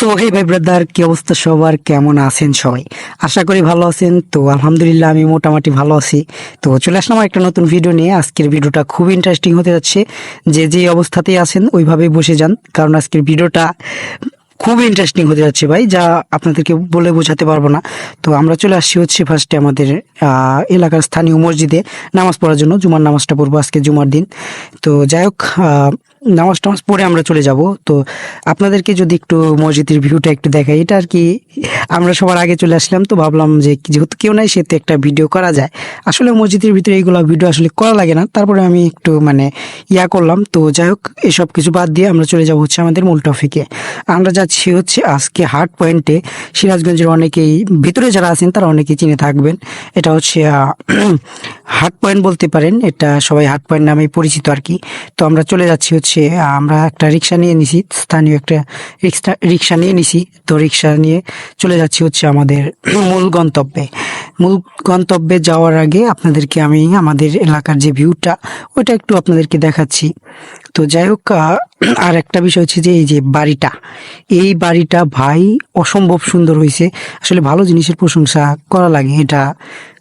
So hey ভাই brother, কি অবস্থা সবার? কেমন আছেন সবাই? আশা করি ভালো আছেন। তো আলহামদুলিল্লাহ, আমি মোটামুটি ভালো আছি। তো চলে আসলাম একটা নতুন ভিডিও নিয়ে। আজকের ভিডিওটা খুব ইন্টারেস্টিং হতে যাচ্ছে। যে যে অবস্থাতেই আছেন, ওইভাবেই বসে যান। কারণ আজকের ভিডিওটা খুবই ইন্টারেস্টিং হতে যাচ্ছে ভাই, যা আপনাদেরকে বলে বোঝাতে পারব না। তো আমরা চলে আসছি হচ্ছে ফার্স্টে আমাদের এলাকার স্থানীয় মসজিদে নামাজ পড়ার জন্য। জুমার নামাজটা পড়ব আজকে জুমার দিন। তো যাই হোক নামাজ টামাজ পড়ে আমরা চলে যাব। তো আপনাদেরকে যদি একটু মসজিদের ভিউটা একটু দেখাই, এটা আর কি আমরা সবার আগে চলে আসলাম, তো ভাবলাম যে যেহেতু কেউ নাই সেতে একটা ভিডিও করা যায়। আসলে মসজিদের ভিতরে এইগুলো ভিডিও আসলে করা লাগে না, তারপরে আমি একটু মানে ইয়া করলাম। তো যাই হোক, এসব কিছু বাদ দিয়ে আমরা চলে যাব হচ্ছে আমাদের মূল টপিকে আমরা যাচ্ছি হচ্ছে আজকে হার্ট পয়েন্টে সিরাজগঞ্জের অনেকেই, ভিতরে যারা আছেন, তারা অনেকেই চিনে থাকবেন। এটা হচ্ছে হার্ট পয়েন্ট বলতে পারেন, এটা সবাই হার্ট পয়েন্ট নামে পরিচিত আর কি। তো আমরা চলে যাচ্ছি হচ্ছে আহ, আমরা একটা রিক্সা নিয়ে নিছি স্থানীয় একটা রিক্সা রিক্সা নিয়ে নিছি। তো রিক্সা নিয়ে চলে যাচ্ছি হচ্ছে আমাদের মূল গন্তব্যে। মূল গন্তব্যে যাওয়ার আগে আপনাদেরকে আমি আমাদের এলাকার যে ভিউটা ওইটা একটু আপনাদেরকে দেখাচ্ছি। তো যাই হোক আর একটা বিষয় হচ্ছে যে এই যে বাড়িটা এই বাড়িটা ভাই অসম্ভব সুন্দর হয়েছে আসলে ভালো জিনিসের প্রশংসা করা লাগে এটা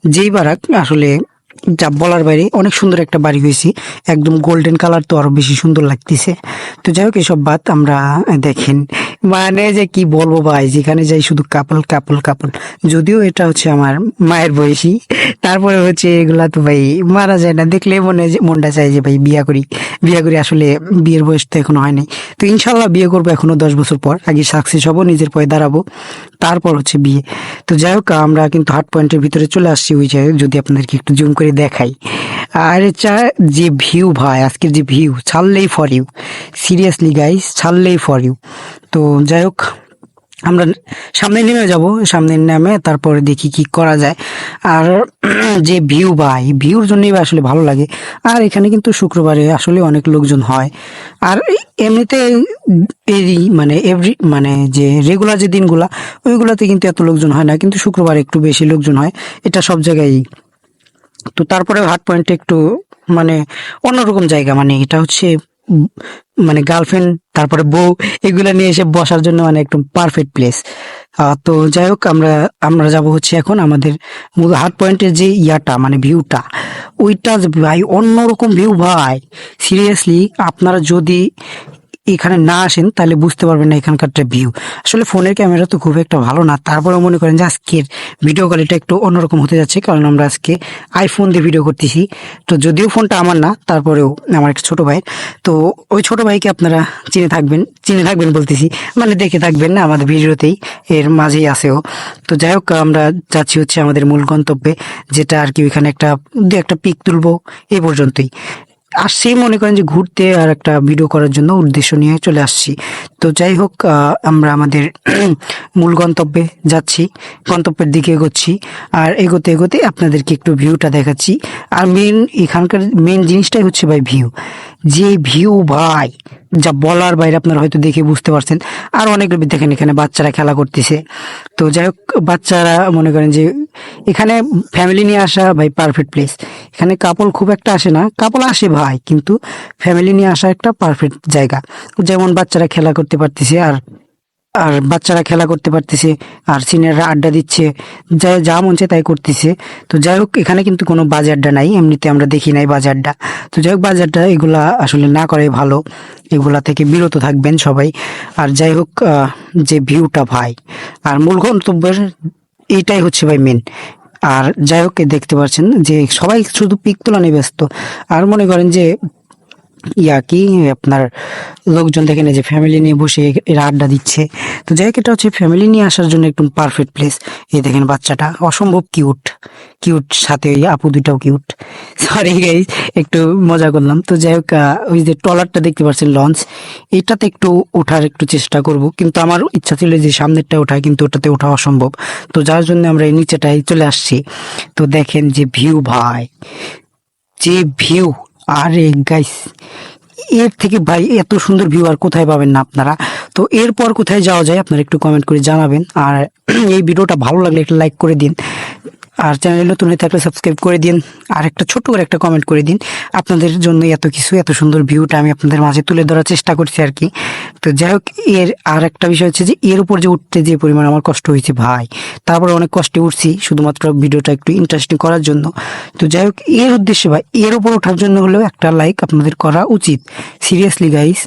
যেই বারাক আসলে যা বলার বাইরে, অনেক সুন্দর একটা বাড়ি হয়েছে। একদম গোল্ডেন কালার তো আরও বেশি সুন্দর লাগতেছে। তো যাই হোক, এসব বাদ আমরা দেখেন মানে যে কি বলব ভাই, যেখানে যাই শুধু কাপল কাপল কাপল। যদিও এটা হচ্ছে আমার মায়ের বয়সী, তারপরে হচ্ছে এগুলা তো ভাই মারা যায় না। দেখলে মনে যে, মনটা চাই যে ভাই বিয়া করি বিয়া করি আসলে বিয়ের বয়স তো এখনও হয়নি তো ইনশাল্লাহ বিয়ে করব এখনও দশ বছর পর, আগে সাকসেস হব, নিজের পায়ে দাঁড়াবো, তারপর হচ্ছে বিয়ে। তো যাই হোক, আমরা কিন্তু হার্ট পয়েন্টের ভিতরে চলে আসছি ওই জায়গায়, যদি আপনাদেরকে একটু জুম করে দেখাই। আর চা যে ভিউ ভাই, আজকের যে ভিউ ছাড়লেই ফর ইউ সিরিয়াসলি গাইস ছাড়লেই ফর ইউ তো যাই হোক, আমরা সামনে নেমে যাব সামনে নেমে তারপরে দেখি কি করা যায়। আর যে ভিউ ভাই, ভিউর জন্যই আসলে ভালো লাগে। আর এখানে কিন্তু শুক্রবারে আসলে অনেক লোকজন হয়। আর এমনিতে এরই মানে এভরি মানে যে রেগুলার যে দিনগুলা, ওইগুলাতে কিন্তু এত লোকজন হয় না। কিন্তু শুক্রবারে একটু বেশি লোকজন হয়, এটা সব জায়গায় তো তারপরে হার্ট পয়েন্টে একটু মানে অন্যরকম জায়গা মানে এটা হচ্ছে মানে গার্লফ্রেন্ড তারপরে বউ, এগুলা নিয়ে এসে বসার জন্য মানে একদম পারফেক্ট প্লেস তো যাই হোক, আমরা আমরা যাব হচ্ছে এখন আমাদের হার্ট পয়েন্টের যে ইয়াটা মানে ভিউটা ওইটা ভাই অন্যরকম ভিউ ভাই। সিরিয়াসলি আপনারা যদি এখানে না আসেন, তাহলে বুঝতে পারবেন না এখানকার ভিউ আসলে ফোনের ক্যামেরা তো খুব একটা ভালো না তারপরে মনে করেন যে আজকের ভিডিও কোয়ালিটি একটু অন্যরকম হতে যাচ্ছে, কারণ আমরা আজকে আইফোন দিয়ে ভিডিও করতেছি। তো যদিও ফোনটা আমার না, তারপরেও আমার একটা ছোট ভাই তো ওই ছোট ভাইকে আপনারা চিনে থাকবেন চিনে থাকবেন বলতেছি মানে দেখে থাকবেন না আমাদের ভিডিওতেই, এর মাঝেই আসেও তো যাই হোক, আমরা যাচ্ছি হচ্ছে আমাদের মূল গন্তব্যে, যেটা আর কি ওইখানে একটা, দু একটা পিক তুলবো এই পর্যন্তই। আসছি, মনে করেন যে ঘুরতে আর একটা ভিডিও করার জন্য উদ্দেশ্য নিয়ে চলে আসছি। তো যাই হোক আমরা আমাদের মূল গন্তব্যে যাচ্ছি, গন্তব্যের দিকে এগোচ্ছি। আর এগোতে এগোতে আপনাদেরকে একটু ভিউটা দেখাচ্ছি। আর মেন এখানকার মেন জিনিসটাই হচ্ছে ভাই ভিউ যে ভিউ ভাই যা বলার বাইরে আপনারা হয়তো দেখে বুঝতে পারছেন। আর অনেক দেখেন এখানে বাচ্চারা খেলা করতেছে। তো যাই হোক, বাচ্চারা মনে করেন যে এখানে ফ্যামিলি নিয়ে আসা ভাই পারফেক্ট প্লেস এখানে কাপল খুব একটা আসে না। কাপল আসে ভাই, কিন্তু ফ্যামিলি নিয়ে আসা একটা পারফেক্ট জায়গা। যেমন বাচ্চারা খেলা করতে পারতেছে আর আর বাচ্চারা খেলা করতে পারতেছে, আর সিনিয়ররা আড্ডা দিচ্ছে, যা যা মন চায় তাই করতেছে। তো যাই হোক, এখানে কিন্তু কোনো বাজে আড্ডা নাই, এমনিতে আমরা দেখি নাই বাজে আড্ডা। তো যাই হোক, বাজে আড্ডা এগুলা আসলে না করাই ভালো। এগুলা থেকে বিরত থাকবেন সবাই। আর যাই হোক যে ভিউটা ভাই, আর মূল গন্তব্যের এইটাই হচ্ছে ভাই মেন আর যাই হোক দেখতে পাচ্ছেন যে সবাই শুধু পিক তোলা নিয়ে ব্যস্ত। আর মনে করেন যে ইয়া কি, আপনার লোকজন দেখেন যে ফ্যামিলি নিয়ে বসে এরা আড্ডা দিচ্ছে। তো যাই এটা হচ্ছে ফ্যামিলি নিয়ে আসার জন্য একদম পারফেক্ট প্লেস এই দেখেন বাচ্চাটা, অসম্ভব কিউট কিউট সাথে ওই আপু দুটাও কিউট সরি গাইজ একটু মজা করলাম। তো যাই হোক ওই যে ট্রলারটা দেখতে পাচ্ছেন লঞ্চ এটাতে একটু ওঠার একটু চেষ্টা করব। কিন্তু আমার ইচ্ছা ছিল যে সামনেরটা ওঠা, কিন্তু ওটাতে ওঠা অসম্ভব। তো যার জন্য আমরা এই নিচেটাই চলে আসছি। তো দেখেন যে ভিউ ভাই, যে ভিউ আরে গাইস এর থেকে ভাই এত সুন্দর ভিউ আর কোথায় পাবেন না আপনারা? তো এরপর কোথায় যাওয়া যায় আপনারা একটু কমেন্ট করে জানাবেন। আর এই ভিডিওটা ভালো লাগলে একটা লাইক করে দিন। আর চ্যানেলে নতুন হয়ে থাকলে সাবস্ক্রাইব করে দিন, আর একটা ছোট্ট করে একটা কমেন্ট করে দিন, আপনাদের জন্য এত কিছু, এত সুন্দর ভিউটা আমি আপনাদের মাঝে তুলে ধরার চেষ্টা করছি আর কি। তো যাই হোক, এর আর একটা বিষয় হচ্ছে যে, এর উপর যে উঠতে যে পরিমাণ আমার কষ্ট হয়েছে ভাই, তারপরে অনেক কষ্টে উঠছি, শুধুমাত্র ভিডিওটা একটু ইন্টারেস্টিং করার জন্য। তো যাই হোক, এর উদ্দেশ্যে ভাই, এর উপর ওঠার জন্য হলেও একটা লাইক আপনাদের করা উচিত। সিরিয়াসলি গাইস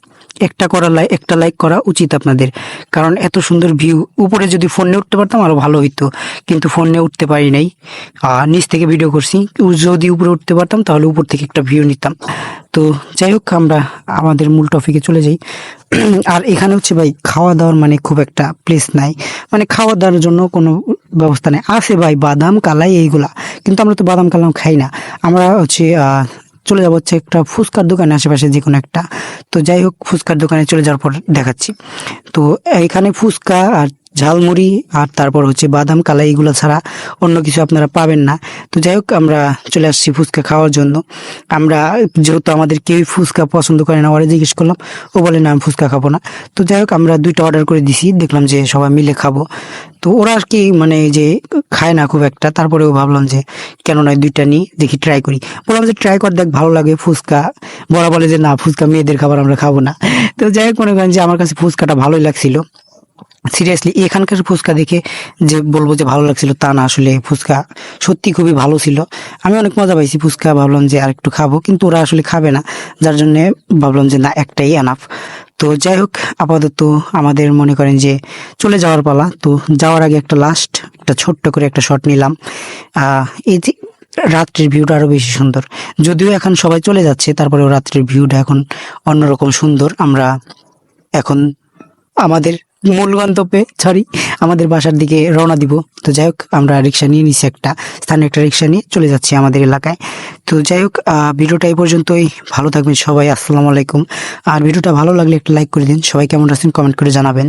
একটা করা লাইক একটা লাইক করা উচিত আপনাদের। কারণ এত সুন্দর ভিউ উপরে যদি ফোনে উঠতে পারতাম আরও ভালো হইতো। কিন্তু ফোনে উঠতে পারি নাই। আর নিচ থেকে ভিডিও করছি। যদি উপরে উঠতে পারতাম, তাহলে উপর থেকে একটা ভিউ নিতাম। তো যাই হোক, আমরা আমাদের মূল টপিকে চলে যাই। আর এখানে হচ্ছে ভাই খাওয়া দাওয়ার মানে খুব একটা প্লেস নাই। মানে খাওয়া দাওয়ার জন্য কোনো ব্যবস্থা নেই। আছে ভাই, বাদাম, কালাই, এইগুলা। কিন্তু আমরা তো বাদাম, কালাম খাই না। আমরা হচ্ছে চলে যাব হচ্ছে একটা ফুচকার দোকানে আশেপাশে যে কোনো একটা। তো যাই হোক, ফুচকার দোকানে চলে যাওয়ার পর দেখাচ্ছি। তো এখানে ফুচকা আর ঝালমুড়ি আর তারপর হচ্ছে বাদাম, কালাই এগুলো ছাড়া অন্য কিছু আপনারা পাবেন না। তো যাই হোক, আমরা চলে আসছি ফুচকা খাওয়ার জন্য। আমরা যেহেতু আমাদের কেউই ফুচকা পছন্দ করে না ওরা জিজ্ঞেস করলাম, ও বলে, না, আমি ফুচকা খাব না। তো যাই হোক, আমরা দুইটা অর্ডার করে দিছি, দেখলাম যে সবাই মিলে খাব। তো ওরা আর কি মানে যে খায় না খুব একটা, তারপরেও ভাবলাম যে, কেন নয়, দুইটা নিই, দেখি ট্রাই করি। বললাম যে ট্রাই কর, দেখ, ভালো লাগে ফুচকা। বড় বলে যে, না, ফুচকা মেয়েদের খাবার আমরা খাব না। তো যাই হোক, মনে করেন যে, আমার কাছে ফুচকাটা ভালোই লাগছিল। সিরিয়াসলি এখানকার ফুচকা দেখে যে বলব যে ভালো লাগছিল তা না, আসলে ফুচকা সত্যি খুবই ভালো ছিল। আমি অনেক মজা পাইছি ফুচকা, ভাবলাম যে আরেকটু খাব, কিন্তু ওরা আসলে খাবে না। যার জন্য ভাবলাম যে না, একটাই আনাফ তো যাই হোক, আপাতত আমাদের মনে করেন যে চলে যাওয়ার পালা। তো যাওয়ার আগে একটা লাস্ট একটা ছোট্ট করে একটা শট নিলাম। এই যে রাত্রির ভিউটা আরও বেশি সুন্দর। যদিও এখন সবাই চলে যাচ্ছে, তারপরেও রাত্রির ভিউটা এখন অন্যরকম সুন্দর। আমরা এখন আমাদের মূল গন্তব্যে সরি আমাদের বাসার দিকে রওনা দিব। তো যাই হোক, আমরা রিক্সা নিয়ে নিচ্ছি একটা স্থানীয় একটা রিক্সা নিয়ে চলে যাচ্ছি আমাদের এলাকায়। তো যাই হোক ভিডিওটা এই পর্যন্তই। ভালো থাকবেন সবাই, আসসালামু আলাইকুম। আর ভিডিওটা ভালো লাগলে একটা লাইক করে দিন। সবাই কেমন আছেন কমেন্ট করে জানাবেন।